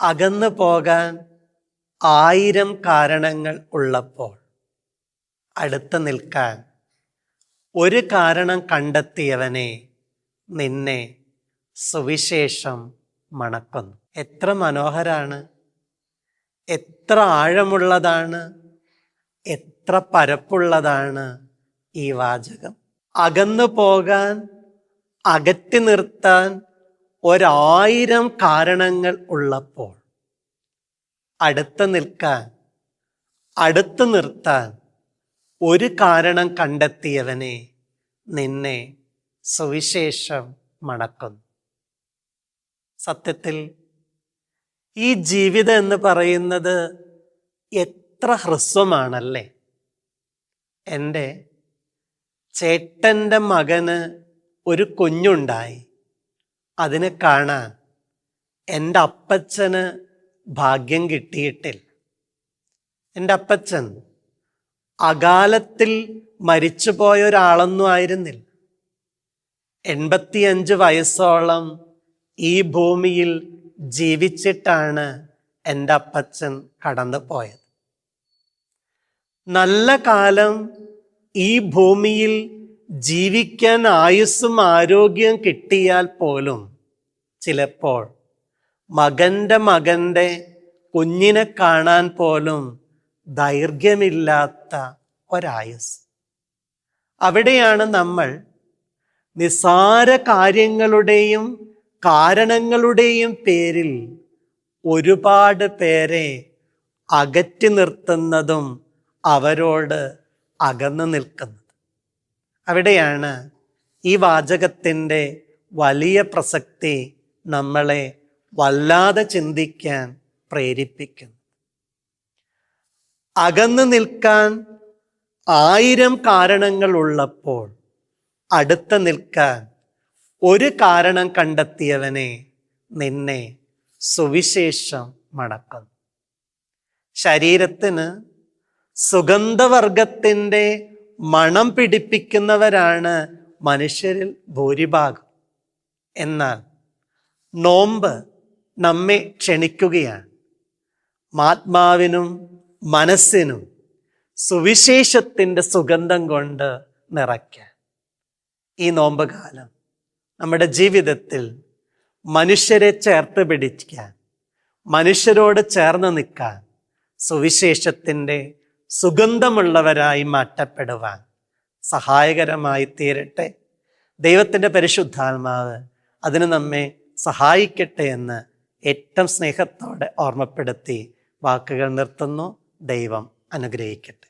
അകന്നു പോകാൻ ആയിരം കാരണങ്ങൾ ഉള്ളപ്പോൾ അടുത്ത് നിൽക്കാൻ ഒരു കാരണം കണ്ടെത്തിയവനെ നിന്നെ സുവിശേഷം മണക്കുന്നു. എത്ര മനോഹരാണ്. എത്ര ആഴമുള്ളതാണ്. എത്ര പരപ്പുള്ളതാണ് ഈ വാചകം. അകന്നു പോകാൻ അകറ്റി നിർത്താൻ ഒരായിരം കാരണങ്ങൾ ഉള്ളപ്പോൾ അടുത്ത് നിൽക്കാൻ അടുത്ത് നിർത്താൻ ഒരു കാരണം കണ്ടെത്തിയവനെ നിന്നെ സുവിശേഷം മണക്കുന്നു. സത്യത്തിൽ ഈ ജീവിതം എന്ന് പറയുന്നത് എത്ര ഹ്രസ്വമാണല്ലേ? എന്റെ ചേട്ടന്റെ മകന് ഒരു കുഞ്ഞുണ്ടായി. അതിനെ കാണാൻ എന്റെ അപ്പച്ചന് ഭാഗ്യം കിട്ടിയിട്ടില്ല. എന്റെ അപ്പച്ചൻ അകാലത്തിൽ മരിച്ചുപോയ ഒരാളൊന്നും ആയിരുന്നില്ല. എൺപത്തിയഞ്ച് വയസ്സോളം ഈ ഭൂമിയിൽ ജീവിച്ചിട്ടാണ് എന്റെ അപ്പച്ചൻ കടന്നു പോയത് നല്ല കാലം ഈ ഭൂമിയിൽ ജീവിക്കാൻ ആയുസ്സും ആരോഗ്യം കിട്ടിയാൽ പോലും ചിലപ്പോൾ മകന്റെ മകന്റെ കുഞ്ഞിനെ കാണാൻ പോലും ദൈർഘ്യമില്ലാത്ത ഒരായുസ്. അവിടെയാണ് നമ്മൾ നിസാര കാര്യങ്ങളുടെയും കാരണങ്ങളുടെയും പേരിൽ ഒരുപാട് പേരെ അകറ്റി നിർത്തുന്നതും അവരോട് അകന്നു നിൽക്കുന്നത്. അവിടെയാണ് ഈ വാചകത്തിന്റെ വലിയ പ്രസക്തി നമ്മളെ വല്ലാതെ ചിന്തിക്കാൻ പ്രേരിപ്പിക്കുന്നു. അകന്നു നിൽക്കാൻ ആയിരം കാരണങ്ങൾ ഉള്ളപ്പോൾ അടുത്ത് നിൽക്കാൻ ഒരു കാരണം കണ്ടെത്തിയവനെ നിന്നെ സുവിശേഷം മടക്കുന്നു. ശരീരത്തിന് സുഗന്ധവർഗത്തിന്റെ മണം പിടിപ്പിക്കുന്നവരാണ് മനുഷ്യരിൽ ഭൂരിഭാഗം. എന്നാൽ നോമ്പ് നമ്മെ ക്ഷണിക്കുകയാണ്. ആത്മാവിനും മനസ്സിനും സുവിശേഷത്തിന്റെ സുഗന്ധം കൊണ്ട് നിറയ്ക്കാൻ. ഈ നോമ്പ് കാലം നമ്മുടെ ജീവിതത്തിൽ മനുഷ്യരെ ചേർത്ത് പിടിക്കാൻ മനുഷ്യരോട് ചേർന്ന് നിൽക്കാൻ സുവിശേഷത്തിന്റെ സുഗന്ധമുള്ളവരായി മാറ്റപ്പെടുവാൻ സഹായകരമായി തീരട്ടെ. ദൈവത്തിന്റെ പരിശുദ്ധാത്മാവ് അതിന് നമ്മെ സഹായിക്കട്ടെ എന്ന് ഏറ്റവും സ്നേഹത്തോടെ ഓർമ്മപ്പെടുത്തി വാക്കുകൾ നിർത്തുന്നു. ദൈവം അനുഗ്രഹിക്കട്ടെ.